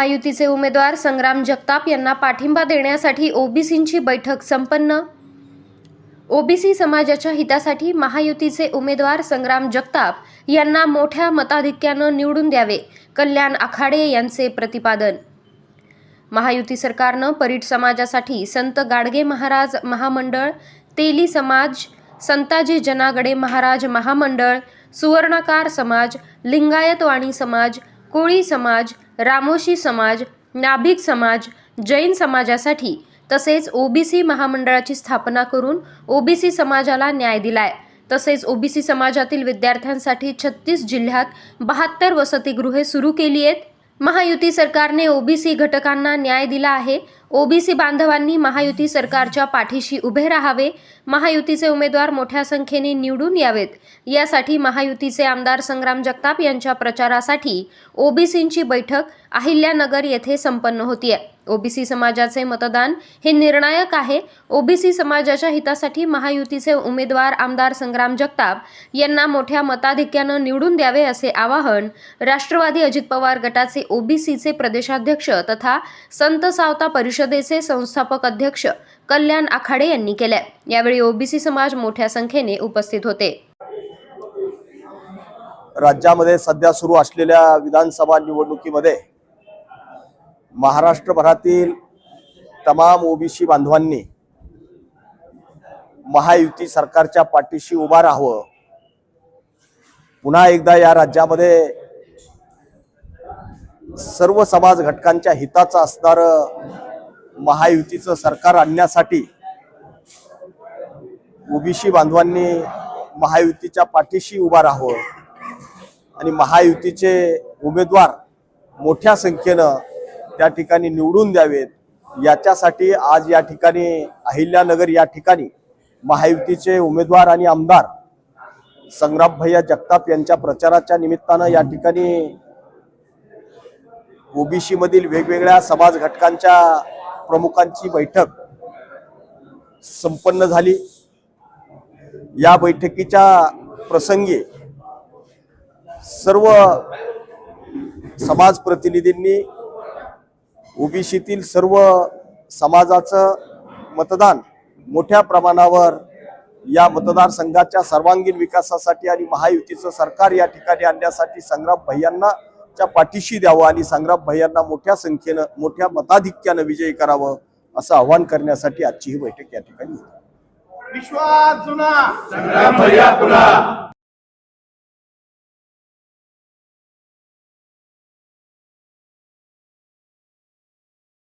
महायुतीचे उमेदवार संग्राम जगताप यांना पाठिंबा देण्यासाठी ओबीसींची बैठक संपन्न. ओबीसी समाजाच्या हितासाठी महायुतीचे उमेदवार संग्राम जगताप यांना मोठ्या मताधिक्यानं निवडून द्यावे कल्याण आखाडे यांचे प्रतिपादन. महायुती सरकारनं परीट समाजासाठी संत गाडगे महाराज महामंडळ तेली समाज संताजी जनागडे महाराज महामंडळ सुवर्णकार समाज लिंगायतवाणी समाज कोळी समाज रामोशी समाज नाभिक समाज जैन समाजासाठी तसेच ओबीसी महामंडळाची स्थापना करून ओबीसी समाजाला न्याय दिलाय. तसेच ओबीसी समाजातील विद्यार्थ्यांसाठी छत्तीस जिल्ह्यात बहात्तर वसतिगृहे सुरू केली आहेत. महायुती सरकारने ओबीसी घटकांना न्याय दिला आहे. ओबीसी बांधवांनी महायुती सरकारच्या पाठीशी उभे राहावे महायुतीचे उमेदवार मोठ्या संख्येने निवडून यावेत. यासाठी महायुतीचे आमदार संग्राम जगताप यांच्या प्रचारासाठी ओबीसींची बैठक अहिल्यानगर येथे संपन्न होतीये. ओबीसी समाजाचे मतदान हे निर्णायक आहे. ओबीसी समाजाच्या हितासाठी महायुतीचे उमेदवार आमदार संग्राम जगताप यांना मोठ्या मताधिक्यानं निवडून द्यावे असे आवाहन राष्ट्रवादी अजित पवार गटाचे ओबीसीचे प्रदेशाध्यक्ष तथा संत सावता परिषदेचे संस्थापक अध्यक्ष कल्याण आखाडे यांनी केले यावेळी ओबीसी समाज मोठ्या संख्येने उपस्थित होते. राज्यामध्ये सध्या सुरू असलेल्या विधानसभा निवडणुकीमध्ये महाराष्ट्रभरातील तमाम ओबीसी बांधवांनी महायुती सरकारच्या पाठीशी उभा राहावं. पुन्हा एकदा या राज्यामध्ये सर्व समाज घटकांच्या हिताचं असणारं महायुतीचं सरकार आणण्यासाठी ओबीसी बांधवांनी महायुतीच्या पाठीशी उभा राहावं आणि महायुतीचे उमेदवार मोठ्या संख्येनं त्या ठिकाणी निवडून द्यावेत. याच्यासाठी आज या ठिकाणी अहिल्यानगर या ठिकाणी महायुतीचे उमेदवार आणि आमदार संग्राम भैया जगताप यांच्या प्रचाराच्या निमित्तानं या ठिकाणी ओबीसी मधील वेगवेगळ्या समाज घटकांच्या प्रमुखांची बैठक संपन्न झाली. या बैठकीच्या प्रसंगी सर्व समाज प्रतिनिधींनी ओबीसीतील सर्व समाजाचं मतदान मोठ्या प्रमाणावर या मतदारसंघाच्या सर्वांगीण विकासासाठी आणि महायुतीचं सरकार या ठिकाणी आणण्यासाठी संग्राम भैयांना च्या पाठीशी द्यावं आणि संग्राम भैयांना मोठ्या संख्येनं मोठ्या मताधिक्यानं विजयी करावं असं आवाहन करण्यासाठी आजची ही बैठक या ठिकाणी होती. विश्वास जुना संग्राम भैया पुन्हा